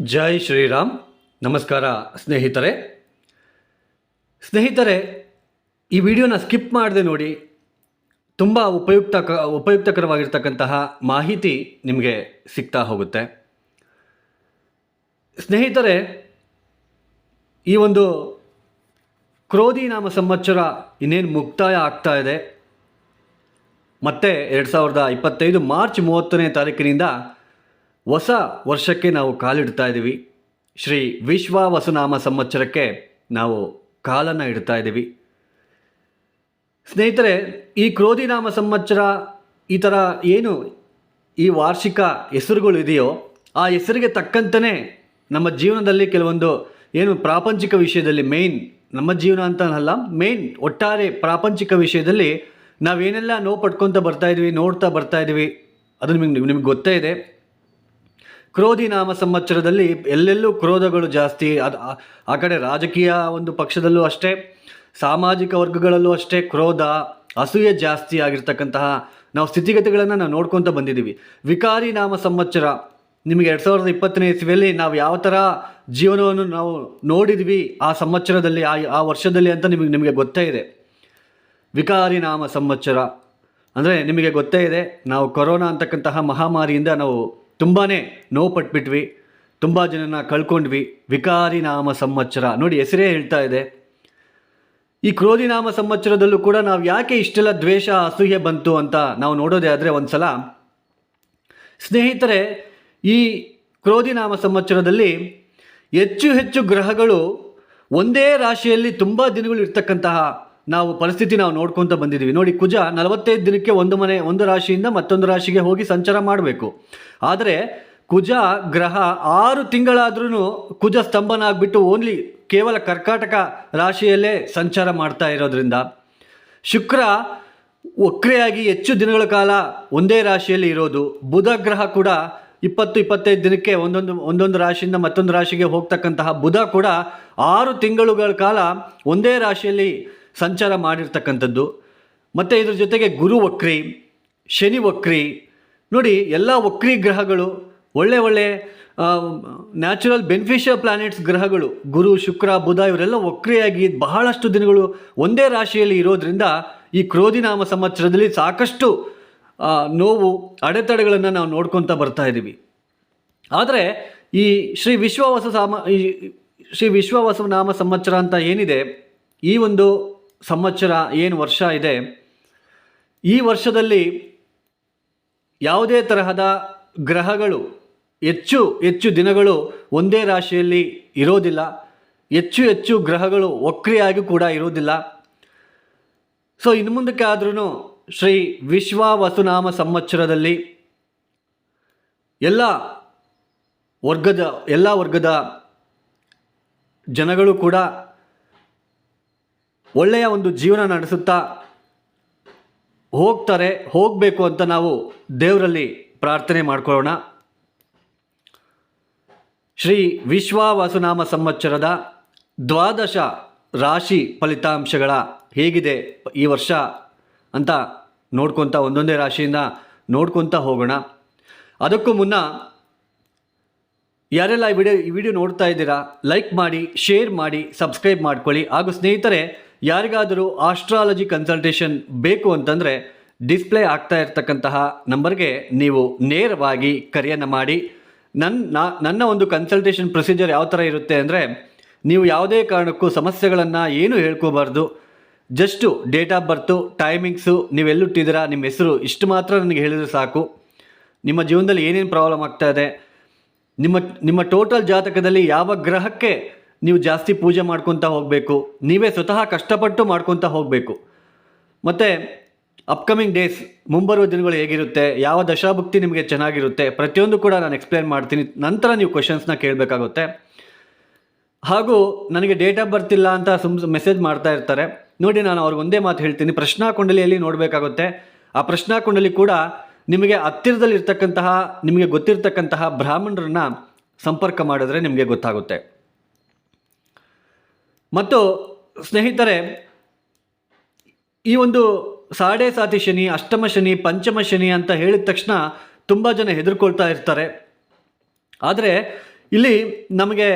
ಜೈ ಶ್ರೀರಾಮ್. ನಮಸ್ಕಾರ ಸ್ನೇಹಿತರೆ. ಸ್ನೇಹಿತರೆ, ಈ ವಿಡಿಯೋನ ಸ್ಕಿಪ್ ಮಾಡದೆ ನೋಡಿ. ತುಂಬ ಉಪಯುಕ್ತ ಉಪಯುಕ್ತಕರವಾಗಿರ್ತಕ್ಕಂತಹ ಮಾಹಿತಿ ನಿಮಗೆ ಸಿಗ್ತಾ ಹೋಗುತ್ತೆ. ಸ್ನೇಹಿತರೆ, ಈ ಒಂದು ಕ್ರೋಧಿ ನಾಮ ಸಂವತ್ಸರ ಇನ್ನೇನು ಮುಕ್ತಾಯ ಆಗ್ತಾ ಇದೆ. ಮತ್ತೆ ಎರಡು ಸಾವಿರದ ಇಪ್ಪತ್ತೈದು ಮಾರ್ಚ್ ಮೂವತ್ತನೇ ತಾರೀಕಿನಿಂದ ಹೊಸ ವರ್ಷಕ್ಕೆ ನಾವು ಕಾಲಿಡ್ತಾ ಇದ್ದೀವಿ ಶ್ರೀ ವಿಶ್ವ ವಸುನಾಮ ಸಂವತ್ಸರಕ್ಕೆ ನಾವು ಕಾಲನ್ನು ಇಡ್ತಾ ಇದ್ದೀವಿ ಸ್ನೇಹಿತರೆ, ಈ ಕ್ರೋಧಿನಾಮ ಸಂವತ್ಸರ, ಈ ಥರ ಏನು ಈ ವಾರ್ಷಿಕ ಹೆಸರುಗಳು ಇದೆಯೋ, ಆ ಹೆಸರಿಗೆ ತಕ್ಕಂತನೇ ನಮ್ಮ ಜೀವನದಲ್ಲಿ ಕೆಲವೊಂದು ಏನು ಪ್ರಾಪಂಚಿಕ ವಿಷಯದಲ್ಲಿ ಮೇಯ್ನ್ ನಮ್ಮ ಜೀವನ ಅಂತ ಅಲ್ಲ ಮೇಯ್ನ್ ಒಟ್ಟಾರೆ ಪ್ರಾಪಂಚಿಕ ವಿಷಯದಲ್ಲಿ ನಾವೇನೆಲ್ಲ ನೋವು ಪಡ್ಕೊತ ಬರ್ತಾ ಇದ್ವಿ, ನೋಡ್ತಾ ಬರ್ತಾ ಇದ್ವಿ ಅದು ನಿಮಗೆ ನಿಮಗೆ ಗೊತ್ತೇ ಇದೆ. ಕ್ರೋಧಿ ನಾಮ ಸಂವತ್ಸರದಲ್ಲಿ ಎಲ್ಲೆಲ್ಲೂ ಕ್ರೋಧಗಳು ಜಾಸ್ತಿ. ಅದು ಆ- ಕಡೆ ರಾಜಕೀಯ ಒಂದು ಪಕ್ಷದಲ್ಲೂ ಅಷ್ಟೇ, ಸಾಮಾಜಿಕ ವರ್ಗಗಳಲ್ಲೂ ಅಷ್ಟೇ ಕ್ರೋಧ, ಅಸೂಯೆ ಜಾಸ್ತಿ ಆಗಿರ್ತಕ್ಕಂತಹ ನಾವು ಸ್ಥಿತಿಗತಿಗಳನ್ನು ನಾವು ನೋಡ್ಕೊತ ಬಂದಿದ್ದೀವಿ. ವಿಕಾರಿ ನಾಮ ಸಂವತ್ಸರ, ನಿಮಗೆ ಎರಡು ಸಾವಿರದ ಇಪ್ಪತ್ತನೇ ಇಸ್ವಿಯಲ್ಲಿ ನಾವು ಯಾವ ಥರ ಜೀವನವನ್ನು ನಾವು ನೋಡಿದ್ವಿ ಆ ಸಂವತ್ಸರದಲ್ಲಿ, ಆ ಆ ವರ್ಷದಲ್ಲಿ ಅಂತ ನಿಮಗೆ ನಿಮಗೆ ಗೊತ್ತೇ ಇದೆ. ವಿಕಾರಿ ನಾಮ ಸಂವತ್ಸರ, ಅಂದರೆ ನಿಮಗೆ ಗೊತ್ತೇ ಇದೆ, ನಾವು ಕೊರೋನಾ ಅಂತಕ್ಕಂತಹ ಮಹಾಮಾರಿಯಿಂದ ನಾವು ತುಂಬಾ ನೋವು ಪಟ್ಬಿಟ್ವಿ, ತುಂಬ ಜನನ ಕಳ್ಕೊಂಡ್ವಿ. ವಿಕಾರಿ ನಾಮ ಸಂವತ್ಸರ. ನೋಡಿ, ಹೆಸರೇ ಹೇಳ್ತಾ ಇದೆ. ಈ ಕ್ರೋಧಿ ನಾಮ ಸಂವತ್ಸರದಲ್ಲೂ ಕೂಡ ನಾವು ಯಾಕೆ ಇಷ್ಟೆಲ್ಲ ದ್ವೇಷ, ಅಸೂಯೆ ಬಂತು ಅಂತ ನಾವು ನೋಡೋದೇ ಆದರೆ ಒಂದ್ಸಲ. ಸ್ನೇಹಿತರೆ, ಈ ಕ್ರೋಧಿ ನಾಮ ಸಂವತ್ಸರದಲ್ಲಿ ಹೆಚ್ಚು ಹೆಚ್ಚು ಗ್ರಹಗಳು ಒಂದೇ ರಾಶಿಯಲ್ಲಿ ತುಂಬ ದಿನಗಳು ಇರ್ತಕ್ಕಂತಹ ನಾವು ಪರಿಸ್ಥಿತಿ ನಾವು ನೋಡ್ಕೊತ ಬಂದಿದ್ದೀವಿ. ನೋಡಿ, ಕುಜ ನಲವತ್ತೈದು ದಿನಕ್ಕೆ ಒಂದು ಮನೆ, ಒಂದು ರಾಶಿಯಿಂದ ಮತ್ತೊಂದು ರಾಶಿಗೆ ಹೋಗಿ ಸಂಚಾರ ಮಾಡಬೇಕು. ಆದರೆ ಕುಜ ಗ್ರಹ ಆರು ತಿಂಗಳಾದ್ರೂ ಕುಜ ಸ್ತಂಭನ ಆಗಿಬಿಟ್ಟು ಓನ್ಲಿ ಕೇವಲ ಕರ್ಕಾಟಕ ರಾಶಿಯಲ್ಲೇ ಸಂಚಾರ ಮಾಡ್ತಾ ಇರೋದ್ರಿಂದ ಶುಕ್ರ ಒಕ್ರೆಯಾಗಿ ಹೆಚ್ಚು ದಿನಗಳ ಕಾಲ ಒಂದೇ ರಾಶಿಯಲ್ಲಿ ಇರೋದು. ಬುಧ ಗ್ರಹ ಕೂಡ ಇಪ್ಪತ್ತು, ಇಪ್ಪತ್ತೈದು ದಿನಕ್ಕೆ ಒಂದೊಂದು ಒಂದೊಂದು ರಾಶಿಯಿಂದ ಮತ್ತೊಂದು ರಾಶಿಗೆ ಹೋಗ್ತಕ್ಕಂತಹ ಬುಧ ಕೂಡ ಆರು ತಿಂಗಳುಗಳ ಕಾಲ ಒಂದೇ ರಾಶಿಯಲ್ಲಿ ಸಂಚಾರ ಮಾಡಿರ್ತಕ್ಕಂಥದ್ದು. ಮತ್ತು ಇದ್ರ ಜೊತೆಗೆ ಗುರು ವಕ್ರಿ, ಶನಿ ವಕ್ರಿ, ನೋಡಿ ಎಲ್ಲ ವಕ್ರಿ ಗ್ರಹಗಳು, ಒಳ್ಳೆ ಒಳ್ಳೆ ನ್ಯಾಚುರಲ್ ಬೆನಿಫಿಷಿಯಲ್ ಪ್ಲಾನೆಟ್ಸ್ ಗ್ರಹಗಳು, ಗುರು, ಶುಕ್ರ, ಬುಧ ಇವರೆಲ್ಲ ವಕ್ರಿಯಾಗಿ ಬಹಳಷ್ಟು ದಿನಗಳು ಒಂದೇ ರಾಶಿಯಲ್ಲಿ ಇರೋದ್ರಿಂದ ಈ ಕ್ರೋಧಿನಾಮ ಸಂವತ್ಸರದಲ್ಲಿ ಸಾಕಷ್ಟು ನೋವು, ಅಡೆತಡೆಗಳನ್ನು ನಾವು ನೋಡ್ಕೊತಾ ಬರ್ತಾ ಇದ್ದೀವಿ ಆದರೆ ಈ ಶ್ರೀ ವಿಶ್ವವಾಸ ಸಾಮ, ಈ ಶ್ರೀ ವಿಶ್ವವಾಸ ನಾಮ ಸಂವತ್ಸರ ಅಂತ ಏನಿದೆ, ಈ ಒಂದು ಸಂವತ್ಸರ ಏನು ವರ್ಷ ಇದೆ, ಈ ವರ್ಷದಲ್ಲಿ ಯಾವುದೇ ತರಹದ ಗ್ರಹಗಳು ಹೆಚ್ಚು ಹೆಚ್ಚು ದಿನಗಳು ಒಂದೇ ರಾಶಿಯಲ್ಲಿ ಇರೋದಿಲ್ಲ. ಹೆಚ್ಚು ಹೆಚ್ಚು ಗ್ರಹಗಳು ವಕ್ರಿಯಾಗಿ ಕೂಡ ಇರೋದಿಲ್ಲ. ಸೊ ಇನ್ನು ಮುಂದಕ್ಕೆ ಆದ್ರೂ ಶ್ರೀ ವಿಶ್ವ ವಸುನಾಮ ಸಂವತ್ಸರದಲ್ಲಿ ಎಲ್ಲ ವರ್ಗದ ಎಲ್ಲ ವರ್ಗದ ಜನಗಳು ಕೂಡ ಒಳ್ಳೆಯ ಒಂದು ಜೀವನ ನಡೆಸುತ್ತಾ ಹೋಗ್ತಾರೆ, ಹೋಗಬೇಕು ಅಂತ ನಾವು ದೇವರಲ್ಲಿ ಪ್ರಾರ್ಥನೆ ಮಾಡಿಕೊಳ್ಳೋಣ. ಶ್ರೀ ವಿಶ್ವಾವಾಸುನಾಮ ಸಂವತ್ಸರದ ದ್ವಾದಶ ರಾಶಿ ಫಲಿತಾಂಶಗಳ ಹೇಗಿದೆ ಈ ವರ್ಷ ಅಂತ ನೋಡ್ಕೊತ ಒಂದೊಂದೇ ರಾಶಿಯಿಂದ ನೋಡ್ಕೊತ ಹೋಗೋಣ. ಅದಕ್ಕೂ ಮುನ್ನ ಯಾರೆಲ್ಲ ಈ ವಿಡಿಯೋ ಈ ವಿಡಿಯೋ ನೋಡ್ತಾ ಇದ್ದೀರಾ, ಲೈಕ್ ಮಾಡಿ, ಶೇರ್ ಮಾಡಿ, ಸಬ್ಸ್ಕ್ರೈಬ್ ಮಾಡ್ಕೊಳ್ಳಿ. ಹಾಗೂ ಸ್ನೇಹಿತರೆ ಯಾರಿಗಾದರೂ ಆಸ್ಟ್ರಾಲಜಿ ಕನ್ಸಲ್ಟೇಷನ್ ಬೇಕು ಅಂತಂದರೆ ಡಿಸ್ಪ್ಲೇ ಆಗ್ತಾ ಇರ್ತಕ್ಕಂತಹ ನಂಬರ್ಗೆ ನೀವು ನೇರವಾಗಿ ಕರೆಯನ್ನು ಮಾಡಿ. ನನ್ನ ನನ್ನ ಒಂದು ಕನ್ಸಲ್ಟೇಷನ್ ಪ್ರೊಸೀಜರ್ ಯಾವ ಥರ ಇರುತ್ತೆ ಅಂದರೆ ನೀವು ಯಾವುದೇ ಕಾರಣಕ್ಕೂ ಸಮಸ್ಯೆಗಳನ್ನು ಏನೂ ಹೇಳ್ಕೋಬಾರ್ದು. Just date of birth timings ನೀವೆಲ್ಲುಟ್ಟಿದ್ದೀರಾ ನಿಮ್ಮ ಹೆಸರು ಇಷ್ಟು ಮಾತ್ರ ನನಗೆ ಹೇಳಿದರೆ ಸಾಕು. ನಿಮ್ಮ ಜೀವನದಲ್ಲಿ ಏನೇನು ಪ್ರಾಬ್ಲಮ್ ಆಗ್ತಾ ಇದೆ, ನಿಮ್ಮ ನಿಮ್ಮ ಟೋಟಲ್ ಜಾತಕದಲ್ಲಿ ಯಾವ ಗ್ರಹಕ್ಕೆ ನೀವು ಜಾಸ್ತಿ ಪೂಜೆ ಮಾಡ್ಕೊತಾ ಹೋಗಬೇಕು. ನೀವೇ ಸ್ವತಃ ಕಷ್ಟಪಟ್ಟು ಮಾಡ್ಕೊತಾ ಹೋಗಬೇಕು. ಮತ್ತು ಅಪ್ಕಮಿಂಗ್ ಡೇಸ್ ಮುಂಬರುವ ದಿನಗಳು ಹೇಗಿರುತ್ತೆ? ಯಾವ ದಶಾಭುಕ್ತಿ ನಿಮಗೆ ಚೆನ್ನಾಗಿರುತ್ತೆ? ಪ್ರತಿಯೊಂದು ಕೂಡ ನಾನು ಎಕ್ಸ್ಪ್ಲೇನ್ ಮಾಡ್ತೀನಿ. ನಂತರ ನೀವು ಕ್ವಶನ್ಸ್ನ ಕೇಳಬೇಕಾಗುತ್ತೆ. ಹಾಗೂ ನನಗೆ ಡೇಟ್ ಆಫ್ ಬರ್ತ್ ಇಲ್ಲ ಅಂತ ಸುಮ್ ಮೆಸೇಜ್ ಮಾಡ್ತಾ ಇರ್ತಾರೆ. ನೋಡಿ, ನಾನು ಅವ್ರಿಗೆ ಒಂದೇ ಮಾತು ಹೇಳ್ತೀನಿ. ಪ್ರಶ್ನಾ ಕುಂಡಲಿಯಲ್ಲಿ ನೋಡಬೇಕಾಗುತ್ತೆ. ಆ ಪ್ರಶ್ನಾ ಕುಂಡಲಿ ಕೂಡ ನಿಮಗೆ ಹತ್ತಿರದಲ್ಲಿರ್ತಕ್ಕಂತಹ, ನಿಮಗೆ ಗೊತ್ತಿರತಕ್ಕಂತಹ ಬ್ರಾಹ್ಮಣರನ್ನ ಸಂಪರ್ಕ ಮಾಡಿದ್ರೆ ನಿಮಗೆ ಗೊತ್ತಾಗುತ್ತೆ. ಮತ್ತು ಸ್ನೇಹಿತರೆ, ಈ ಒಂದು ಸಾಡೆ ಸಾತಿ ಶನಿ, ಅಷ್ಟಮ ಶನಿ, ಪಂಚಮ ಶನಿ ಅಂತ ಹೇಳಿದ ತಕ್ಷಣ ತುಂಬ ಜನ ಹೆದರ್ಕೊಳ್ತಾ ಇರ್ತಾರೆ. ಆದರೆ ಇಲ್ಲಿ ನಮಗೆ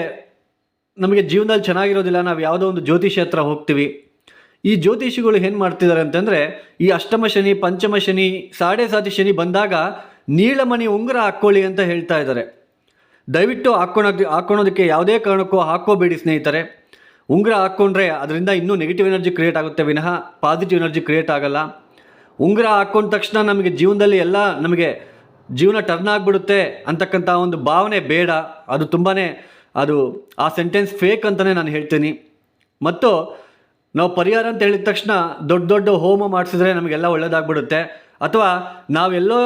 ನಮಗೆ ಜೀವನದಲ್ಲಿ ಚೆನ್ನಾಗಿರೋದಿಲ್ಲ, ನಾವು ಯಾವುದೋ ಒಂದು ಜ್ಯೋತಿಷಿ ಹತ್ರ ಹೋಗ್ತೀವಿ. ಈ ಜ್ಯೋತಿಷಿಗಳು ಏನು ಮಾಡ್ತಿದ್ದಾರೆ ಅಂತಂದರೆ, ಈ ಅಷ್ಟಮ ಶನಿ, ಪಂಚಮ ಶನಿ, ಸಾಡೆ ಸಾತಿ ಶನಿ ಬಂದಾಗ ನೀಳಮಣಿ ಉಂಗುರ ಹಾಕ್ಕೊಳ್ಳಿ ಅಂತ ಹೇಳ್ತಾ ಇದ್ದಾರೆ. ದಯವಿಟ್ಟು ಹಾಕ್ಕೊಳೋದು, ಹಾಕ್ಕೊಳೋದಕ್ಕೆ ಯಾವುದೇ ಕಾರಣಕ್ಕೂ ಹಾಕ್ಕೋಬೇಡಿ ಸ್ನೇಹಿತರೆ. ಉಂಗುರ ಹಾಕ್ಕೊಂಡ್ರೆ ಅದರಿಂದ ಇನ್ನೂ ನೆಗೆಟಿವ್ ಎನರ್ಜಿ ಕ್ರಿಯೇಟ್ ಆಗುತ್ತೆ ವಿನಃ ಪಾಸಿಟಿವ್ ಎನರ್ಜಿ ಕ್ರಿಯೇಟ್ ಆಗಲ್ಲ. ಉಂಗುರ ಹಾಕ್ಕೊಂಡ ತಕ್ಷಣ ನಮಗೆ ಜೀವನದಲ್ಲಿ ಎಲ್ಲ ನಮಗೆ ಜೀವನ ಟರ್ನ್ ಆಗಿಬಿಡುತ್ತೆ ಅಂತಕ್ಕಂಥ ಒಂದು ಭಾವನೆ ಬೇಡ. ಅದು ತುಂಬಾ ಅದು ಆ ಸೆಂಟೆನ್ಸ್ ಫೇಕ್ ಅಂತಲೇ ನಾನು ಹೇಳ್ತೀನಿ. ಮತ್ತು ನಾವು ಪರಿಹಾರ ಅಂತ ಹೇಳಿದ ತಕ್ಷಣ ದೊಡ್ಡ ದೊಡ್ಡ ಹೋಮ ಮಾಡಿಸಿದ್ರೆ ನಮಗೆಲ್ಲ ಒಳ್ಳೇದಾಗ್ಬಿಡುತ್ತೆ. ಅಥವಾ ನಾವೆಲ್ಲೋ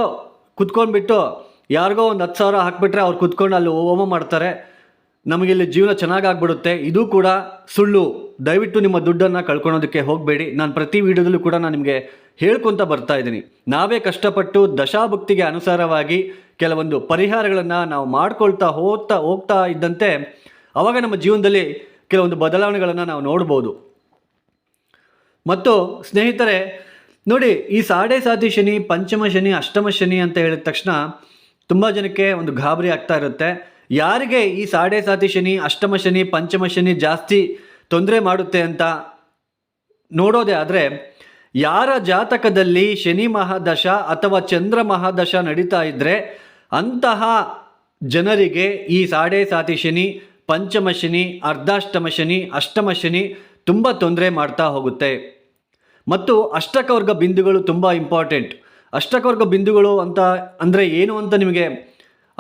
ಕುತ್ಕೊಂಡ್ಬಿಟ್ಟು ಯಾರಿಗೋ ಒಂದು ಹತ್ತು ಸಾವಿರ ಹಾಕ್ಬಿಟ್ರೆ ಅವ್ರು ಕುತ್ಕೊಂಡು ಅಲ್ಲಿ ಹೋಮ ಮಾಡ್ತಾರೆ. ನಮಗಿಲ್ಲಿ ಜೀವನ ಚೆನ್ನಾಗಾಗ್ಬಿಡುತ್ತೆ ಇದು ಕೂಡ ಸುಳ್ಳು. ದಯವಿಟ್ಟು ನಿಮ್ಮ ದುಡ್ಡನ್ನು ಕಳ್ಕೊಳೋದಕ್ಕೆ ಹೋಗಬೇಡಿ. ನಾನು ಪ್ರತಿ ವಿಡಿಯೋದಲ್ಲೂ ಕೂಡ ನಾನು ನಿಮಗೆ ಹೇಳ್ಕೊತ ಬರ್ತಾ ಇದ್ದೀನಿ. ನಾವೇ ಕಷ್ಟಪಟ್ಟು ದಶಾಭಕ್ತಿಗೆ ಅನುಸಾರವಾಗಿ ಕೆಲವೊಂದು ಪರಿಹಾರಗಳನ್ನು ನಾವು ಮಾಡ್ಕೊಳ್ತಾ ಹೋಗ್ತಾ ಹೋಗ್ತಾ ಇದ್ದಂತೆ ಅವಾಗ ನಮ್ಮ ಜೀವನದಲ್ಲಿ ಕೆಲವೊಂದು ಬದಲಾವಣೆಗಳನ್ನು ನಾವು ನೋಡ್ಬೋದು. ಮತ್ತು ಸ್ನೇಹಿತರೆ, ನೋಡಿ, ಈ ಸಾಡೆ ಸಾತಿ ಶನಿ, ಪಂಚಮ ಶನಿ, ಅಷ್ಟಮ ಶನಿ ಅಂತ ಹೇಳಿದ ತಕ್ಷಣ ತುಂಬ ಜನಕ್ಕೆ ಒಂದು ಗಾಬರಿ ಆಗ್ತಾ ಇರುತ್ತೆ. ಯಾರಿಗೆ ಈ ಸಾಡೆ ಸಾತಿ ಶನಿ, ಅಷ್ಟಮ ಶನಿ, ಪಂಚಮ ಶನಿ ಜಾಸ್ತಿ ತೊಂದರೆ ಮಾಡುತ್ತೆ ಅಂತ ನೋಡೋದೇ ಆದರೆ ಯಾರ ಜಾತಕದಲ್ಲಿ ಶನಿ ಮಹಾದಶ ಅಥವಾ ಚಂದ್ರ ಮಹಾದಶ ನಡೀತಾ ಇದ್ದರೆ ಅಂತಹ ಜನರಿಗೆ ಈ ಸಾಡೆ ಸಾತಿ ಶನಿ, ಪಂಚಮ ಶನಿ, ಅರ್ಧಾಷ್ಟಮ ಶನಿ, ಅಷ್ಟಮ ಶನಿ ತುಂಬ ತೊಂದರೆ ಮಾಡ್ತಾ ಹೋಗುತ್ತೆ. ಮತ್ತು ಅಷ್ಟಕವರ್ಗ ಬಿಂದುಗಳು ತುಂಬ ಇಂಪಾರ್ಟೆಂಟ್ ಅಷ್ಟಕವರ್ಗ ಬಿಂದುಗಳು ಅಂತ ಅಂದರೆ ಏನು ಅಂತ ನಿಮಗೆ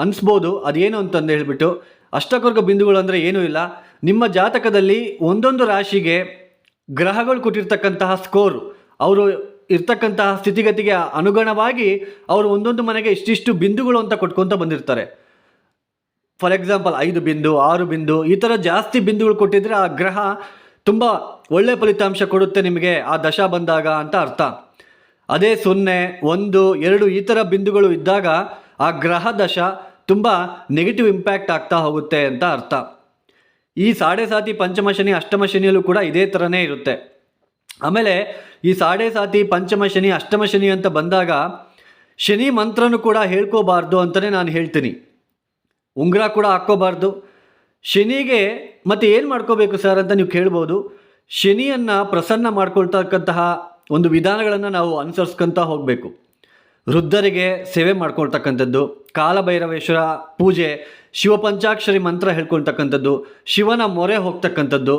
ಅನಿಸ್ಬೋದು, ಅದೇನು ಅಂತಂದು ಹೇಳಿಬಿಟ್ಟು ಅಷ್ಟಕರ್ಗ ಬಿಂದುಗಳು ಅಂದರೆ ಏನೂ ಇಲ್ಲ. ನಿಮ್ಮ ಜಾತಕದಲ್ಲಿ ಒಂದೊಂದು ರಾಶಿಗೆ ಗ್ರಹಗಳು ಕೊಟ್ಟಿರ್ತಕ್ಕಂತಹ ಸ್ಕೋರ್ ಅವರು ಇರ್ತಕ್ಕಂತಹ ಸ್ಥಿತಿಗತಿಗೆ ಅನುಗುಣವಾಗಿ ಅವರು ಒಂದೊಂದು ಮನೆಗೆ ಇಷ್ಟಿಷ್ಟು ಬಿಂದುಗಳು ಅಂತ ಕೊಟ್ಕೊತ ಬಂದಿರ್ತಾರೆ. ಫಾರ್ ಎಕ್ಸಾಂಪಲ್ ಐದು ಬಿಂದು, ಆರು ಬಿಂದು, ಈ ಥರ ಜಾಸ್ತಿ ಬಿಂದುಗಳು ಕೊಟ್ಟಿದ್ರೆ ಆ ಗ್ರಹ ತುಂಬ ಒಳ್ಳೆ ಫಲಿತಾಂಶ ಕೊಡುತ್ತೆ ನಿಮಗೆ ಆ ದಶ ಬಂದಾಗ ಅಂತ ಅರ್ಥ. ಅದೇ ಸೊನ್ನೆ, ಒಂದು, ಎರಡು ಈ ಥರ ಬಿಂದುಗಳು ಇದ್ದಾಗ ಆ ಗ್ರಹ ದಶ ತುಂಬ ನೆಗೆಟಿವ್ ಇಂಪ್ಯಾಕ್ಟ್ ಆಗ್ತಾ ಹೋಗುತ್ತೆ ಅಂತ ಅರ್ಥ. ಈ ಸಾಡೆ ಸಾತಿ ಪಂಚಮ ಶನಿ ಅಷ್ಟಮ ಶನಿಯಲ್ಲೂ ಕೂಡ ಇದೇ ಥರನೇ ಇರುತ್ತೆ. ಆಮೇಲೆ ಈ ಸಾಡೆ ಸಾತಿ ಪಂಚಮ ಶನಿ ಅಷ್ಟಮ ಶನಿ ಅಂತ ಬಂದಾಗ ಶನಿ ಮಂತ್ರನೂ ಕೂಡ ಹೇಳ್ಕೋಬಾರ್ದು ಅಂತಲೇ ನಾನು ಹೇಳ್ತೀನಿ. ಉಂಗುರ ಕೂಡ ಹಾಕ್ಕೋಬಾರ್ದು. ಶನಿಗೆ ಮತ್ತೆ ಏನು ಮಾಡ್ಕೋಬೇಕು ಸರ್ ಅಂತ ನೀವು ಕೇಳ್ಬೋದು. ಶನಿಯನ್ನು ಪ್ರಸನ್ನ ಮಾಡ್ಕೊಳ್ತಕ್ಕಂತಹ ಒಂದು ವಿಧಾನಗಳನ್ನು ನಾವು ಅನುಸರಿಸ್ಕೊಂತ ಹೋಗಬೇಕು. ವೃದ್ಧರಿಗೆ ಸೇವೆ ಮಾಡ್ಕೊಳ್ತಕ್ಕಂಥದ್ದು, ಕಾಲಭೈರವೇಶ್ವರ ಪೂಜೆ ಶಿವ ಪಂಚಾಕ್ಷರಿ ಮಂತ್ರ ಹೇಳ್ಕೊಳ್ತಕ್ಕಂಥದ್ದು, ಶಿವನ ಮೊರೆ ಹೋಗ್ತಕ್ಕಂಥದ್ದು.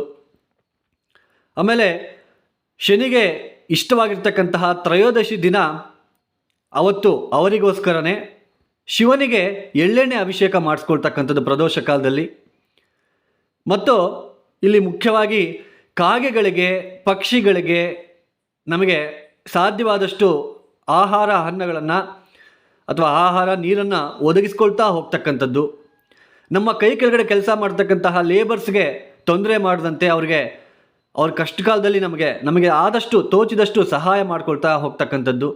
ಆಮೇಲೆ ಶನಿಗೆ ಇಷ್ಟವಾಗಿರ್ತಕ್ಕಂತಹ ತ್ರಯೋದಶಿ ದಿನ ಅವತ್ತು ಅವರಿಗೋಸ್ಕರನೇ ಶಿವನಿಗೆ ಎಳ್ಳೆಣ್ಣೆ ಅಭಿಷೇಕ ಮಾಡಿಸ್ಕೊಳ್ತಕ್ಕಂಥದ್ದು ಪ್ರದೋಷ ಕಾಲದಲ್ಲಿ. ಮತ್ತು ಇಲ್ಲಿ ಮುಖ್ಯವಾಗಿ ಕಾಗೆಗಳಿಗೆ, ಪಕ್ಷಿಗಳಿಗೆ ನಮಗೆ ಸಾಧ್ಯವಾದಷ್ಟು ಆಹಾರ ಅನ್ನಗಳನ್ನು ಅಥವಾ ಆಹಾರ ನೀರನ್ನು ಒದಗಿಸ್ಕೊಳ್ತಾ ಹೋಗ್ತಕ್ಕಂಥದ್ದು. ನಮ್ಮ ಕೈ ಕೆಳಗಡೆ ಕೆಲಸ ಮಾಡ್ತಕ್ಕಂತಹ ಲೇಬರ್ಸ್ಗೆ ತೊಂದರೆ ಮಾಡದಂತೆ ಅವ್ರಿಗೆ ಅವ್ರ ಕಷ್ಟ ಕಾಲದಲ್ಲಿ ನಮಗೆ ನಮಗೆ ಆದಷ್ಟು ತೋಚಿದಷ್ಟು ಸಹಾಯ ಮಾಡ್ಕೊಳ್ತಾ ಹೋಗ್ತಕ್ಕಂಥದ್ದು.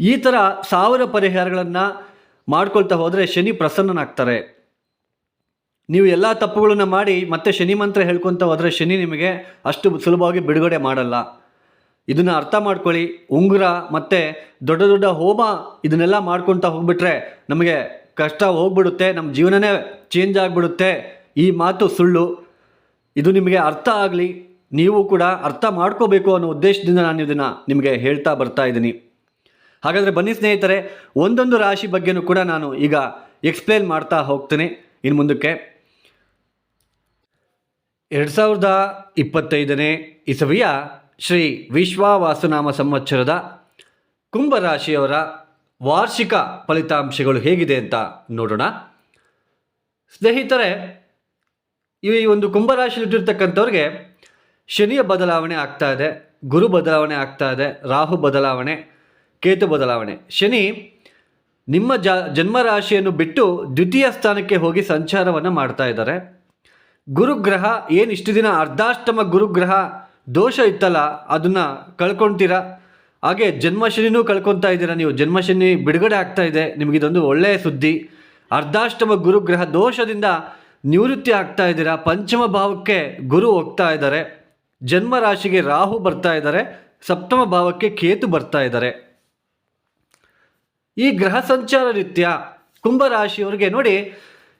ಈ ಥರ ಸಾವಿರ ಪರಿಹಾರಗಳನ್ನು ಮಾಡ್ಕೊಳ್ತಾ ಹೋದರೆ ಶನಿ ಪ್ರಸನ್ನನಾಗ್ತಾರೆ. ನೀವು ಎಲ್ಲ ತಪ್ಪುಗಳನ್ನು ಮಾಡಿ ಮತ್ತೆ ಶನಿ ಮಂತ್ರ ಹೇಳ್ಕೊತಾ ಹೋದರೆ ಶನಿ ನಿಮಗೆ ಅಷ್ಟು ಸುಲಭವಾಗಿ ಬಿಡುಗಡೆ ಮಾಡಲ್ಲ. ಇದನ್ನು ಅರ್ಥ ಮಾಡ್ಕೊಳ್ಳಿ. ಉಂಗುರ ಮತ್ತು ದೊಡ್ಡ ದೊಡ್ಡ ಹೋಮ ಇದನ್ನೆಲ್ಲ ಮಾಡ್ಕೊತಾ ಹೋಗ್ಬಿಟ್ರೆ ನಮಗೆ ಕಷ್ಟ ಹೋಗ್ಬಿಡುತ್ತೆ ನಮ್ಮ ಜೀವನನೇ ಚೇಂಜ್ ಆಗಿಬಿಡುತ್ತೆ. ಈ ಮಾತು ಸುಳ್ಳು. ಇದು ನಿಮಗೆ ಅರ್ಥ ಆಗಲಿ. ನೀವು ಕೂಡ ಅರ್ಥ ಮಾಡ್ಕೋಬೇಕು ಅನ್ನೋ ಉದ್ದೇಶದಿಂದ ನಾನು ಇದನ್ನು ನಿಮಗೆ ಹೇಳ್ತಾ ಬರ್ತಾ ಇದ್ದೀನಿ. ಹಾಗಾದರೆ ಬನ್ನಿ ಸ್ನೇಹಿತರೆ, ಒಂದೊಂದು ರಾಶಿ ಬಗ್ಗೆನೂ ಕೂಡ ನಾನು ಈಗ ಎಕ್ಸ್ಪ್ಲೇನ್ ಮಾಡ್ತಾ ಹೋಗ್ತೀನಿ. ಇನ್ನು ಮುಂದಕ್ಕೆ. ಎರಡು ಸಾವಿರದ ಇಪ್ಪತ್ತೈದನೇ ಇಸವಿಯ ಶ್ರೀ ವಿಶ್ವಾವಾಸುನಾಮ ಸಂವತ್ಸರದ ಕುಂಭರಾಶಿಯವರ ವಾರ್ಷಿಕ ಫಲಿತಾಂಶಗಳು ಹೇಗಿದೆ ಅಂತ ನೋಡೋಣ. ಸ್ನೇಹಿತರೆ, ಈ ಒಂದು ಕುಂಭರಾಶಿಯಲ್ಲಿಟ್ಟಿರ್ತಕ್ಕಂಥವ್ರಿಗೆ ಶನಿಯ ಬದಲಾವಣೆ ಆಗ್ತಾ ಇದೆ, ಗುರು ಬದಲಾವಣೆ ಆಗ್ತಾ ಇದೆ, ರಾಹು ಬದಲಾವಣೆ, ಕೇತು ಬದಲಾವಣೆ. ಶನಿ ನಿಮ್ಮ ಜ, ಜನ್ಮರಾಶಿಯನ್ನು ಬಿಟ್ಟು ದ್ವಿತೀಯ ಸ್ಥಾನಕ್ಕೆ ಹೋಗಿ ಸಂಚಾರವನ್ನು ಮಾಡ್ತಾ ಇದ್ದಾರೆ. ಗುರುಗ್ರಹ ಏನು ಇಷ್ಟು ದಿನ ಅರ್ಧಾಷ್ಟಮ ಗುರುಗ್ರಹ ದೋಷ ಇತ್ತಲ್ಲ, ಅದನ್ನು ಕಳ್ಕೊತೀರಾ? ಹಾಗೆ ಜನ್ಮಶನಿನೂ ಕಳ್ಕೊತಾ ಇದ್ದೀರಾ ನೀವು? ಜನ್ಮಶನಿ ಬಿಡುಗಡೆ ಆಗ್ತಾ ಇದೆ ನಿಮಗಿದೊಂದು ಒಳ್ಳೆಯ ಸುದ್ದಿ. ಅರ್ಧಾಷ್ಟಮ ಗುರುಗ್ರಹ ದೋಷದಿಂದ ನಿವೃತ್ತಿ ಆಗ್ತಾ ಇದ್ದೀರಾ? ಪಂಚಮ ಭಾವಕ್ಕೆ ಗುರು ಹೋಗ್ತಾ ಇದ್ದಾರೆ. ಜನ್ಮ ರಾಶಿಗೆ ರಾಹು ಬರ್ತಾ ಇದ್ದಾರೆ. ಸಪ್ತಮ ಭಾವಕ್ಕೆ ಕೇತು ಬರ್ತಾ ಇದ್ದಾರೆ. ಈ ಗ್ರಹ ಸಂಚಾರ ರೀತ್ಯ? ಕುಂಭರಾಶಿಯವರಿಗೆ ನೋಡಿ,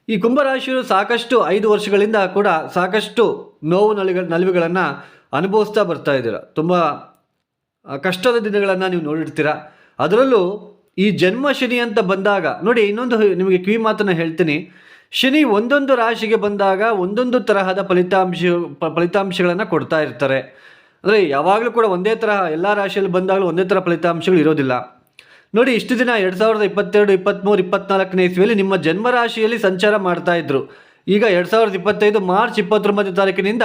ಈ ಕುಂಭರಾಶಿಯವರು ಸಾಕಷ್ಟು ಐದು ವರ್ಷಗಳಿಂದ ಕೂಡ ಸಾಕಷ್ಟು ನೋವು ನಲಿಗ ನಲಿವುಗಳನ್ನು ಅನುಭವಿಸ್ತಾ ಬರ್ತಾ ಇದ್ದೀರ? ತುಂಬ ಕಷ್ಟದ ದಿನಗಳನ್ನು ನೀವು ನೋಡಿರ್ತೀರ? ಅದರಲ್ಲೂ ಈ ಜನ್ಮ ಶನಿ ಅಂತ ಬಂದಾಗ, ನೋಡಿ, ಇನ್ನೊಂದು ನಿಮಗೆ ಕಿವಿ ಮಾತನ್ನು ಹೇಳ್ತೀನಿ. ಶನಿ ಒಂದೊಂದು ರಾಶಿಗೆ ಬಂದಾಗ ಒಂದೊಂದು ತರಹದ ಫಲಿತಾಂಶ ಫಲಿತಾಂಶಗಳನ್ನು ಕೊಡ್ತಾ ಇರ್ತಾರೆ. ಅಂದರೆ ಯಾವಾಗಲೂ ಕೂಡ ಒಂದೇ ತರಹ, ಎಲ್ಲ ರಾಶಿಯಲ್ಲಿ ಬಂದಾಗಲೂ ಒಂದೇ ಥರ ಫಲಿತಾಂಶಗಳು ಇರೋದಿಲ್ಲ. ನೋಡಿ, ಇಷ್ಟು ದಿನ ಎರಡು ಸಾವಿರದ ಇಪ್ಪತ್ತೆರಡು ಇಪ್ಪತ್ತ್ಮೂರು ಇಪ್ಪತ್ನಾಲ್ಕನೇ ಇಸ್ವಿಯಲ್ಲಿ ನಿಮ್ಮ ಜನ್ಮ ರಾಶಿಯಲ್ಲಿ ಸಂಚಾರ ಮಾಡ್ತಾ ಇದ್ರು. ಈಗ ಎರಡು ಸಾವಿರದ ಇಪ್ಪತ್ತೈದು ಮಾರ್ಚ್ ಇಪ್ಪತ್ತೊಂಬತ್ತು ತಾರೀಕಿನಿಂದ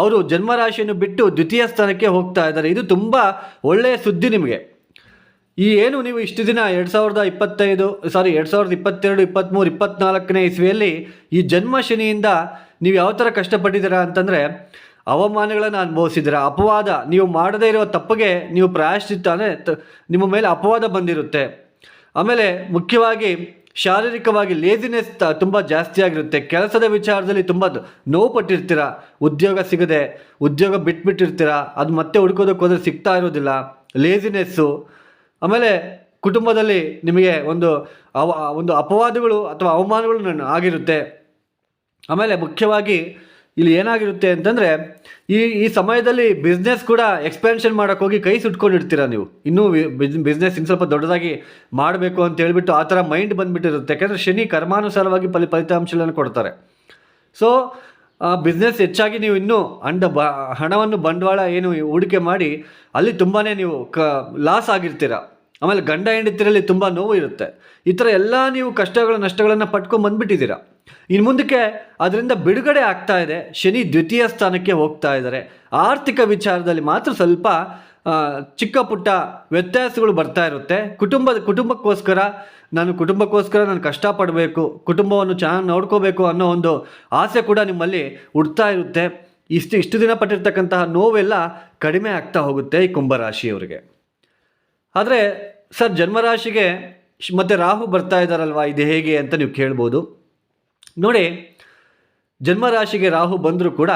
ಅವರು ಜನ್ಮರಾಶಿಯನ್ನು ಬಿಟ್ಟು ದ್ವಿತೀಯ ಸ್ಥಾನಕ್ಕೆ ಹೋಗ್ತಾ ಇದ್ದಾರೆ. ಇದು ತುಂಬ ಒಳ್ಳೆಯ ಸುದ್ದಿ ನಿಮಗೆ. ಈ ಏನು ನೀವು ಇಷ್ಟು ದಿನ ಎರಡು ಸಾವಿರದ ಇಪ್ಪತ್ತೈದು ಸಾರಿ ಎರಡು ಸಾವಿರದ ಇಪ್ಪತ್ತೆರಡು ಇಪ್ಪತ್ತ್ಮೂರು ಇಪ್ಪತ್ನಾಲ್ಕನೇ ಇಸ್ವಿಯಲ್ಲಿ ಈ ಜನ್ಮ ಶನಿಯಿಂದ ನೀವು ಯಾವ ಥರ ಕಷ್ಟಪಟ್ಟಿದ್ದೀರಾ ಅಂತಂದರೆ ಅವಮಾನಗಳನ್ನು ಅನುಭವಿಸಿದ್ದೀರಾ. ಅಪವಾದ, ನೀವು ಮಾಡದೇ ಇರುವ ತಪ್ಪಿಗೆ ನೀವು ಪ್ರಾಯಶ್ಚಿತ್ತ ಅಂದರೆ ನಿಮ್ಮ ಮೇಲೆ ಅಪವಾದ ಬಂದಿರುತ್ತೆ. ಆಮೇಲೆ ಮುಖ್ಯವಾಗಿ ಶಾರೀರಿಕವಾಗಿ ಲೇಜಿನೆಸ್ ತುಂಬ ಜಾಸ್ತಿ ಆಗಿರುತ್ತೆ. ಕೆಲಸದ ವಿಚಾರದಲ್ಲಿ ತುಂಬ ನೋವು ಪಟ್ಟಿರ್ತೀರ, ಉದ್ಯೋಗ ಸಿಗದೆ, ಉದ್ಯೋಗ ಬಿಟ್ಬಿಟ್ಟಿರ್ತೀರ, ಅದು ಮತ್ತೆ ಹುಡ್ಕೋದಕ್ಕೆ ಹೋದರೆ ಸಿಗ್ತಾ ಇರೋದಿಲ್ಲ. ಲೇಜಿನೆಸ್ಸು ಆಮೇಲೆ ಕುಟುಂಬದಲ್ಲಿ ನಿಮಗೆ ಒಂದು ಅವ, ಒಂದು ಅಪವಾದಗಳು ಅಥವಾ ಅವಮಾನಗಳು ಆಗಿರುತ್ತೆ. ಆಮೇಲೆ ಮುಖ್ಯವಾಗಿ ಇಲ್ಲಿ ಏನಾಗಿರುತ್ತೆ ಅಂತಂದರೆ, ಈ ಈ ಸಮಯದಲ್ಲಿ ಬಿಸ್ನೆಸ್ ಕೂಡ ಎಕ್ಸ್ಪೆನ್ಷನ್ ಮಾಡೋಕ್ಕೋಗಿ ಕೈ ಸುಟ್ಕೊಂಡಿರ್ತೀರ ನೀವು. ಇನ್ನೂ ಬಿಸ್ನೆಸ್ ಇನ್ನು ಸ್ವಲ್ಪ ದೊಡ್ಡದಾಗಿ ಮಾಡಬೇಕು ಅಂತ ಹೇಳಿಬಿಟ್ಟು ಆ ಥರ ಮೈಂಡ್ ಬಂದುಬಿಟ್ಟಿರುತ್ತೆ. ಯಾಕೆಂದರೆ ಶನಿ ಕರ್ಮಾನುಸಾರವಾಗಿ ಫಲಿ, ಫಲಿತಾಂಶಗಳನ್ನು ಕೊಡ್ತಾರೆ. ಸೊ ಬಿಸ್ನೆಸ್ ಹೆಚ್ಚಾಗಿ ನೀವು ಇನ್ನೂ ಅಂಡ ಬ, ಹಣವನ್ನು ಬಂಡವಾಳ ಏನು ಹೂಡಿಕೆ ಮಾಡಿ ಅಲ್ಲಿ ತುಂಬಾ ನೀವು ಕ ಲಾಸ್ ಆಗಿರ್ತೀರ. ಆಮೇಲೆ ಗಂಡ ಹೆಂಡತಿರಲ್ಲಿ ತುಂಬ ನೋವು ಇರುತ್ತೆ. ಈ ಥರ ಎಲ್ಲ ನೀವು ಕಷ್ಟಗಳು, ನಷ್ಟಗಳನ್ನು ಪಟ್ಕೊಂಡು ಬಂದ್ಬಿಟ್ಟಿದ್ದೀರಾ. ಇನ್ನು ಮುಂದಕ್ಕೆ ಅದರಿಂದ ಬಿಡುಗಡೆ ಆಗ್ತಾ ಇದೆ. ಶನಿ ದ್ವಿತೀಯ ಸ್ಥಾನಕ್ಕೆ ಹೋಗ್ತಾ ಇದ್ದಾರೆ ಆರ್ಥಿಕ ವಿಚಾರದಲ್ಲಿ ಮಾತ್ರ ಸ್ವಲ್ಪ ಚಿಕ್ಕ ಪುಟ್ಟ ವ್ಯತ್ಯಾಸಗಳು ಬರ್ತಾ ಇರುತ್ತೆ. ಕುಟುಂಬದ, ಕುಟುಂಬಕ್ಕೋಸ್ಕರ ನಾನು ಕುಟುಂಬಕ್ಕೋಸ್ಕರ ನಾನು ಕಷ್ಟಪಡಬೇಕು, ಕುಟುಂಬವನ್ನು ಚೆನ್ನಾಗಿ ನೋಡ್ಕೋಬೇಕು ಅನ್ನೋ ಒಂದು ಆಸೆ ಕೂಡ ನಿಮ್ಮಲ್ಲಿ ಹುಡ್ತಾ ಇರುತ್ತೆ. ಇಷ್ಟು ಇಷ್ಟು ದಿನ ಪಟ್ಟಿರ್ತಕ್ಕಂತಹ ನೋವೆಲ್ಲ ಕಡಿಮೆ ಆಗ್ತಾ ಹೋಗುತ್ತೆ ಈ ಕುಂಭರಾಶಿಯವರಿಗೆ. ಆದರೆ ಸರ್ ಜನ್ಮರಾಶಿಗೆ ಮತ್ತೆ ರಾಹು ಬರ್ತಾ ಇದ್ದಾರಲ್ವಾ, ಇದು ಹೇಗೆ ಅಂತ ನೀವು ಕೇಳ್ಬೋದು. ನೋಡಿ, ಜನ್ಮರಾಶಿಗೆ ರಾಹು ಬಂದರೂ ಕೂಡ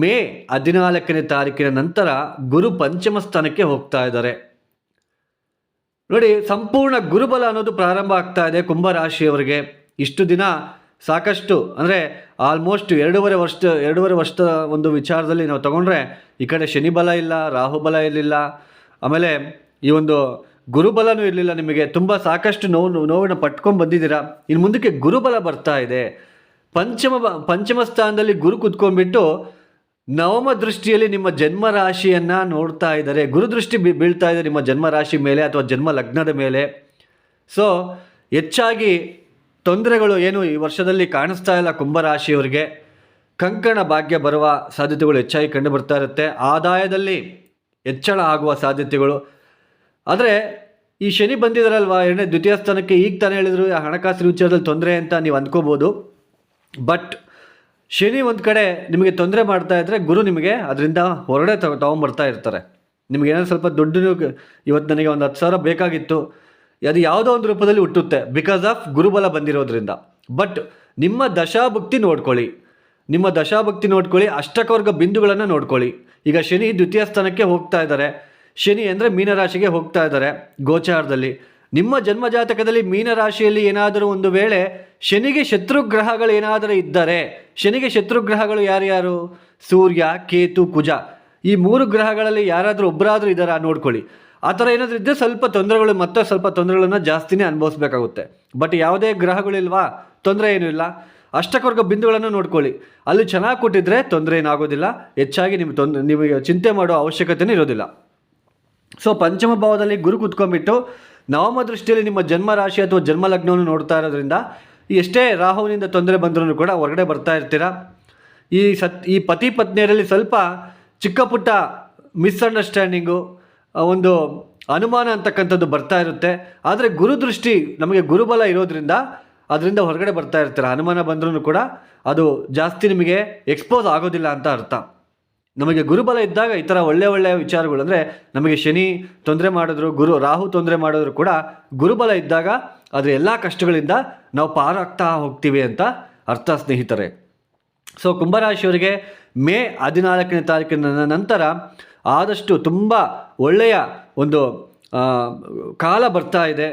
ಮೇ ಹದಿನಾಲ್ಕನೇ ತಾರೀಕಿನ ನಂತರ ಗುರು ಪಂಚಮ ಸ್ಥಾನಕ್ಕೆ ಹೋಗ್ತಾ ಇದ್ದಾರೆ. ನೋಡಿ, ಸಂಪೂರ್ಣ ಗುರುಬಲ ಅನ್ನೋದು ಪ್ರಾರಂಭ ಆಗ್ತಾ ಇದೆ ಕುಂಭರಾಶಿಯವರಿಗೆ. ಇಷ್ಟು ದಿನ ಸಾಕಷ್ಟು, ಅಂದರೆ ಆಲ್ಮೋಸ್ಟ್ ಎರಡೂವರೆ ವರ್ಷ, ಎರಡೂವರೆ ವರ್ಷದ ಒಂದು ವಿಚಾರದಲ್ಲಿ ನಾವು ತಗೊಂಡ್ರೆ ಈ ಕಡೆ ಶನಿಬಲ ಇಲ್ಲ ರಾಹುಬಲ ಇರಲಿಲ್ಲ. ಆಮೇಲೆ ಈ ಒಂದು ಗುರುಬಲನೂ ಇರಲಿಲ್ಲ ನಿಮಗೆ. ತುಂಬ ಸಾಕಷ್ಟು ನೋವು ನೋವನ್ನು ಪಟ್ಕೊಂಡು ಬಂದಿದ್ದೀರಾ? ಇನ್ನು ಮುಂದಕ್ಕೆ ಗುರುಬಲ ಬರ್ತಾ ಇದೆ. ಪಂಚಮ ಪಂಚಮ ಸ್ಥಾನದಲ್ಲಿ ಗುರು ಕುತ್ಕೊಂಡ್ಬಿಟ್ಟು ನವಮ ದೃಷ್ಟಿಯಲ್ಲಿ ನಿಮ್ಮ ಜನ್ಮ ರಾಶಿಯನ್ನು ನೋಡ್ತಾ ಇದ್ದಾರೆ. ಗುರುದೃಷ್ಟಿ ಬಿ ಬೀಳ್ತಾ ಇದೆ ನಿಮ್ಮ ಜನ್ಮ ರಾಶಿ ಮೇಲೆ ಅಥವಾ ಜನ್ಮ ಲಗ್ನದ ಮೇಲೆ. ಸೊ ಹೆಚ್ಚಾಗಿ ತೊಂದರೆಗಳು ಏನು ಈ ವರ್ಷದಲ್ಲಿ ಕಾಣಿಸ್ತಾ ಇಲ್ಲ ಕುಂಭರಾಶಿಯವರಿಗೆ. ಕಂಕಣ ಭಾಗ್ಯ ಬರುವ ಸಾಧ್ಯತೆಗಳು ಹೆಚ್ಚಾಗಿ ಕಂಡು ಬರ್ತಾ ಇರುತ್ತೆ. ಆದಾಯದಲ್ಲಿ ಹೆಚ್ಚಳ ಆಗುವ ಸಾಧ್ಯತೆಗಳು. ಆದರೆ ಈ ಶನಿ ಬಂದಿದ್ದಾರಲ್ವಾ ಎರಡನೇ ದ್ವಿತೀಯ ಸ್ಥಾನಕ್ಕೆ ಈಗ ತಾನೇ ಹೇಳಿದ್ರು ಹಣಕಾಸಿನ ವಿಚಾರದಲ್ಲಿ ತೊಂದರೆ ಅಂತ ನೀವು ಅಂದ್ಕೋಬೋದು. ಬಟ್ ಶನಿ ಒಂದು ಕಡೆ ನಿಮಗೆ ತೊಂದರೆ ಮಾಡ್ತಾ ಇದ್ದರೆ ಗುರು ನಿಮಗೆ ಅದರಿಂದ ಹೊರಗಡೆ ತಗೊ ತೊಗೊಂಬರ್ತಾ ಇರ್ತಾರೆ. ನಿಮಗೆ ಏನೋ ಸ್ವಲ್ಪ ದುಡ್ಡು ಇವತ್ತು ನನಗೆ ಒಂದು ಹತ್ತು ಸಾವಿರ ಬೇಕಾಗಿತ್ತು. ಅದು ಯಾವುದೋ ಒಂದು ರೂಪದಲ್ಲಿ ಹುಟ್ಟುತ್ತೆ ಬಿಕಾಸ್ ಆಫ್ ಗುರುಬಲ ಬಂದಿರೋದ್ರಿಂದ. ಬಟ್ ನಿಮ್ಮ ದಶಾಭಕ್ತಿ ನೋಡ್ಕೊಳ್ಳಿ. ನಿಮ್ಮ ದಶಾಭಕ್ತಿ ನೋಡ್ಕೊಳ್ಳಿ, ಅಷ್ಟಕವರ್ಗ ಬಿಂದುಗಳನ್ನು ನೋಡ್ಕೊಳ್ಳಿ. ಈಗ ಶನಿ ದ್ವಿತೀಯ ಸ್ಥಾನಕ್ಕೆ ಹೋಗ್ತಾ ಇದ್ದಾರೆ. ಶನಿ ಅಂದರೆ ಮೀನರಾಶಿಗೆ ಹೋಗ್ತಾ ಇದ್ದಾರೆ ಗೋಚಾರದಲ್ಲಿ. ನಿಮ್ಮ ಜನ್ಮ ಜಾತಕದಲ್ಲಿ ಮೀನರಾಶಿಯಲ್ಲಿ ಏನಾದರೂ ಒಂದು ವೇಳೆ ಶನಿಗೆ ಶತ್ರುಗ್ರಹಗಳು ಏನಾದರೂ ಇದ್ದರೆ, ಶನಿಗೆ ಶತ್ರುಗ್ರಹಗಳು ಯಾರ್ಯಾರು ಸೂರ್ಯ, ಕೇತು, ಕುಜ. ಈ ಮೂರು ಗ್ರಹಗಳಲ್ಲಿ ಯಾರಾದರೂ ಒಬ್ಬರಾದರೂ ಇದ್ದಾರಾ ನೋಡ್ಕೊಳ್ಳಿ. ಆ ಥರ ಏನಾದರೂ ಇದ್ದರೆ ಸ್ವಲ್ಪ ತೊಂದರೆಗಳು, ಮತ್ತೆ ಸ್ವಲ್ಪ ತೊಂದರೆಗಳನ್ನು ಜಾಸ್ತಿನೇ ಅನುಭವಿಸ್ಬೇಕಾಗುತ್ತೆ. ಬಟ್ ಯಾವುದೇ ಗ್ರಹಗಳಿಲ್ವಾ ತೊಂದರೆ ಏನೂ ಇಲ್ಲ. ಅಷ್ಟಕ್ಕವರೆಗೂ ಬಿಂದುಗಳನ್ನು ನೋಡ್ಕೊಳ್ಳಿ. ಅಲ್ಲಿ ಚೆನ್ನಾಗಿ ಕೊಟ್ಟಿದ್ರೆ ತೊಂದರೆ ಏನಾಗೋದಿಲ್ಲ. ಹೆಚ್ಚಾಗಿ ನಿಮ್ಮ ತೊಂದರೆ ನಿಮಗೆ ಚಿಂತೆ ಮಾಡೋ ಅವಶ್ಯಕತೆಯೇ ಇರೋದಿಲ್ಲ. ಸೊ ಪಂಚಮ ಭಾವದಲ್ಲಿ ಗುರು ಕುತ್ಕೊಂಡ್ಬಿಟ್ಟು ನವಮ ದೃಷ್ಟಿಯಲ್ಲಿ ನಿಮ್ಮ ಜನ್ಮ ರಾಶಿ ಅಥವಾ ಜನ್ಮ ಲಗ್ನವನ್ನು ನೋಡ್ತಾ ಇರೋದ್ರಿಂದ ಎಷ್ಟೇ ರಾಹುವಿನಿಂದ ತೊಂದರೆ ಬಂದರೂ ಕೂಡ ಹೊರಗಡೆ ಬರ್ತಾ ಇರ್ತೀರ? ಈ ಸತ್, ಈ ಪತಿ ಪತ್ನಿಯರಲ್ಲಿ ಸ್ವಲ್ಪ ಚಿಕ್ಕ ಪುಟ್ಟ ಮಿಸ್ಅಂಡರ್ಸ್ಟ್ಯಾಂಡಿಂಗು ಒಂದು ಅನುಮಾನ ಅಂತಕ್ಕಂಥದ್ದು ಬರ್ತಾ ಇರುತ್ತೆ. ಆದರೆ ಗುರು ದೃಷ್ಟಿ ನಮಗೆ ಗುರುಬಲ ಇರೋದ್ರಿಂದ ಅದರಿಂದ ಹೊರಗಡೆ ಬರ್ತಾ ಇರ್ತೀರ? ಅನುಮಾನ ಬಂದ್ರೂ ಕೂಡ ಅದು ಜಾಸ್ತಿ ನಿಮಗೆ ಎಕ್ಸ್ಪೋಸ್ ಆಗೋದಿಲ್ಲ ಅಂತ ಅರ್ಥ. ನಮಗೆ ಗುರುಬಲ ಇದ್ದಾಗ ಈ ಥರ ಒಳ್ಳೆ ಒಳ್ಳೆಯ ವಿಚಾರಗಳು ಅಂದರೆ ನಮಗೆ ಶನಿ ತೊಂದರೆ ಮಾಡಿದ್ರು, ಗುರು ರಾಹು ತೊಂದರೆ ಮಾಡಿದ್ರು ಕೂಡ ಗುರುಬಲ ಇದ್ದಾಗ ಅದರ ಎಲ್ಲ ಕಷ್ಟಗಳಿಂದ ನಾವು ಪಾರಾಗ್ತಾ ಹೋಗ್ತೀವಿ ಅಂತ ಅರ್ಥ ಸ್ನೇಹಿತರೆ. ಸೊ ಕುಂಭರಾಶಿಯವರಿಗೆ ಮೇ ಹದಿನಾಲ್ಕನೇ ತಾರೀಕಿನ ನಂತರ ಆದಷ್ಟು ತುಂಬ ಒಳ್ಳೆಯ ಒಂದು ಕಾಲ ಬರ್ತಾ ಇದೆ,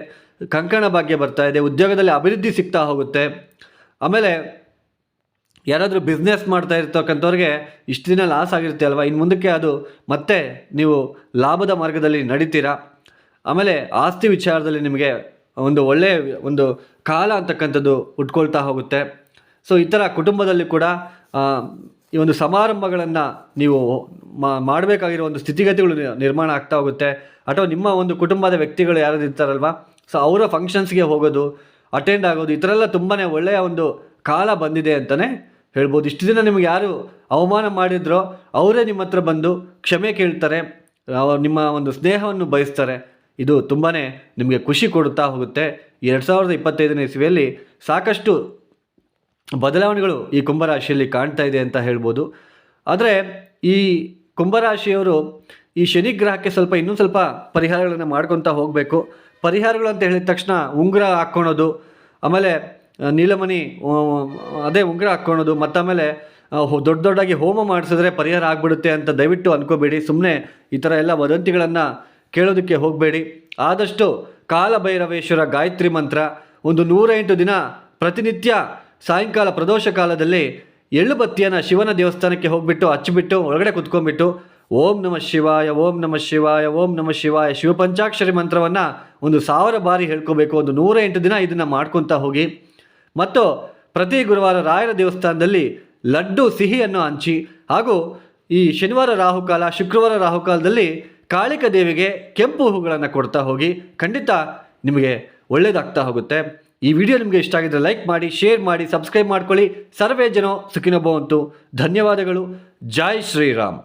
ಕಂಕಣ ಭಾಗ್ಯ ಬರ್ತಾ ಇದೆ, ಉದ್ಯೋಗದಲ್ಲಿ ಅಭಿವೃದ್ಧಿ ಸಿಗ್ತಾ ಹೋಗುತ್ತೆ. ಆಮೇಲೆ ಯಾರಾದರೂ ಬಿಸ್ನೆಸ್ ಮಾಡ್ತಾ ಇರ್ತಕ್ಕಂಥವ್ರಿಗೆ ಇಷ್ಟು ದಿನ ಲಾಸ್ ಆಗಿರುತ್ತೆ ಅಲ್ವಾ? ಇನ್ನು ಮುಂದಕ್ಕೆ ಅದು ಮತ್ತೆ ನೀವು ಲಾಭದ ಮಾರ್ಗದಲ್ಲಿ ನಡೀತೀರಾ? ಆಮೇಲೆ ಆಸ್ತಿ ವಿಚಾರದಲ್ಲಿ ನಿಮಗೆ ಒಂದು ಒಳ್ಳೆಯ ಒಂದು ಕಾಲ ಅಂತಕ್ಕಂಥದ್ದು ಉಟ್ಕೊಳ್ತಾ ಹೋಗುತ್ತೆ. ಸೊ ಈ ಥರ ಕುಟುಂಬದಲ್ಲಿ ಕೂಡ ಈ ಒಂದು ಸಮಾರಂಭಗಳನ್ನು ನೀವು ಮಾಡಬೇಕಾಗಿರೋ ಒಂದು ಸ್ಥಿತಿಗತಿಗಳು ನಿರ್ಮಾಣ ಆಗ್ತಾ ಹೋಗುತ್ತೆ. ಅಥವಾ ನಿಮ್ಮ ಒಂದು ಕುಟುಂಬದ ವ್ಯಕ್ತಿಗಳು ಯಾರು ಇರ್ತಾರಲ್ವ? ಸೊ ಅವರ ಫಂಕ್ಷನ್ಸ್ಗೆ ಹೋಗೋದು ಅಟೆಂಡ್ ಆಗೋದು, ಈ ಥರ ಎಲ್ಲ ತುಂಬಾ ಒಳ್ಳೆಯ ಒಂದು ಕಾಲ ಬಂದಿದೆ ಅಂತಲೇ ಹೇಳ್ಬೋದು. ಇಷ್ಟು ದಿನ ನಿಮಗೆ ಯಾರು ಅವಮಾನ ಮಾಡಿದ್ರೋ ಅವರೇ ನಿಮ್ಮ ಹತ್ರ ಬಂದು ಕ್ಷಮೆ ಕೇಳ್ತಾರೆ ನಿಮ್ಮ ಒಂದು ಸ್ನೇಹವನ್ನು ಬಯಸ್ತಾರೆ. ಇದು ತುಂಬಾ ನಿಮಗೆ ಖುಷಿ ಕೊಡುತ್ತಾ ಹೋಗುತ್ತೆ. ಎರಡು ಸಾವಿರದ ಇಪ್ಪತ್ತೈದನೇ ಇಸ್ವಿಯಲ್ಲಿ ಸಾಕಷ್ಟು ಬದಲಾವಣೆಗಳು ಈ ಕುಂಭರಾಶಿಯಲ್ಲಿ ಕಾಣ್ತಾ ಇದೆ ಅಂತ ಹೇಳ್ಬೋದು. ಆದರೆ ಈ ಕುಂಭರಾಶಿಯವರು ಈ ಶನಿ ಗ್ರಹಕ್ಕೆ ಸ್ವಲ್ಪ ಇನ್ನೂ ಸ್ವಲ್ಪ ಪರಿಹಾರಗಳನ್ನು ಮಾಡ್ಕೊತಾ ಹೋಗಬೇಕು. ಪರಿಹಾರಗಳು ಅಂತ ಹೇಳಿದ ತಕ್ಷಣ ಉಂಗುರ ಹಾಕ್ಕೊಳೋದು, ಆಮೇಲೆ ನೀಲಮಣಿ ಅದೇ ಉಂಗುರ ಹಾಕ್ಕೊಳೋದು ಮತ್ತಾಮೇಲೆ ದೊಡ್ಡ ದೊಡ್ಡಾಗಿ ಹೋಮ ಮಾಡಿಸಿದ್ರೆ ಪರಿಹಾರ ಆಗಿಬಿಡುತ್ತೆ ಅಂತ ದಯವಿಟ್ಟು ಅಂದ್ಕೋಬೇಡಿ ಸುಮ್ಮನೆ ಈ ಥರ ಎಲ್ಲ ವದಂತಿಗಳನ್ನು ಕೇಳೋದಕ್ಕೆ ಹೋಗಬೇಡಿ. ಆದಷ್ಟು ಕಾಲಭೈರವೇಶ್ವರ ಗಾಯತ್ರಿ ಮಂತ್ರ, ಒಂದು ನೂರೆಂಟು ದಿನ ಪ್ರತಿನಿತ್ಯ ಸಾಯಂಕಾಲ ಪ್ರದೋಷ ಕಾಲದಲ್ಲಿ ಎಳ್ಳು ಬತ್ತಿಯನ್ನು ಶಿವನ ದೇವಸ್ಥಾನಕ್ಕೆ ಹೋಗ್ಬಿಟ್ಟು ಹಚ್ಚಿಬಿಟ್ಟು ಒಳಗಡೆ ಕುತ್ಕೊಂಡ್ಬಿಟ್ಟು ಓಂ ನಮಃ ಶಿವಾಯ, ಓಂ ನಮಃ ಶಿವಾಯ, ಓಂ ನಮಃ ಶಿವಾಯ ಶಿವಪಂಚಾಕ್ಷರಿ ಮಂತ್ರವನ್ನು ಒಂದು ಸಾವಿರ ಬಾರಿ ಹೇಳ್ಕೋಬೇಕು. ಒಂದು ನೂರ ಎಂಟು ದಿನ ಇದನ್ನು ಮಾಡ್ಕೊತಾ ಹೋಗಿ. ಮತ್ತು ಪ್ರತಿ ಗುರುವಾರ ರಾಯರ ದೇವಸ್ಥಾನದಲ್ಲಿ ಲಡ್ಡು ಸಿಹಿಯನ್ನು ಹಂಚಿ ಹಾಗೂ ಈ ಶನಿವಾರ ರಾಹುಕಾಲ, ಶುಕ್ರವಾರ ರಾಹುಕಾಲದಲ್ಲಿ ಕಾಳಿಕ ದೇವಿಗೆ ಕೆಂಪು ಹೂಗಳನ್ನು ಕೊಡ್ತಾ ಹೋಗಿ ಖಂಡಿತ ನಿಮಗೆ ಒಳ್ಳೆಯದಾಗ್ತಾ ಹೋಗುತ್ತೆ. ಈ ವಿಡಿಯೋ ನಿಮಗೆ ಇಷ್ಟ ಆಗಿದ್ರೆ ಲೈಕ್ ಮಾಡಿ, ಶೇರ್ ಮಾಡಿ, ಸಬ್ಸ್ಕ್ರೈಬ್ ಮಾಡ್ಕೊಳ್ಳಿ. ಸರ್ವೇ ಜನ ಸುಖಿನೋಭವಂತು. ಧನ್ಯವಾದಗಳು. ಜೈ ಶ್ರೀರಾಮ್.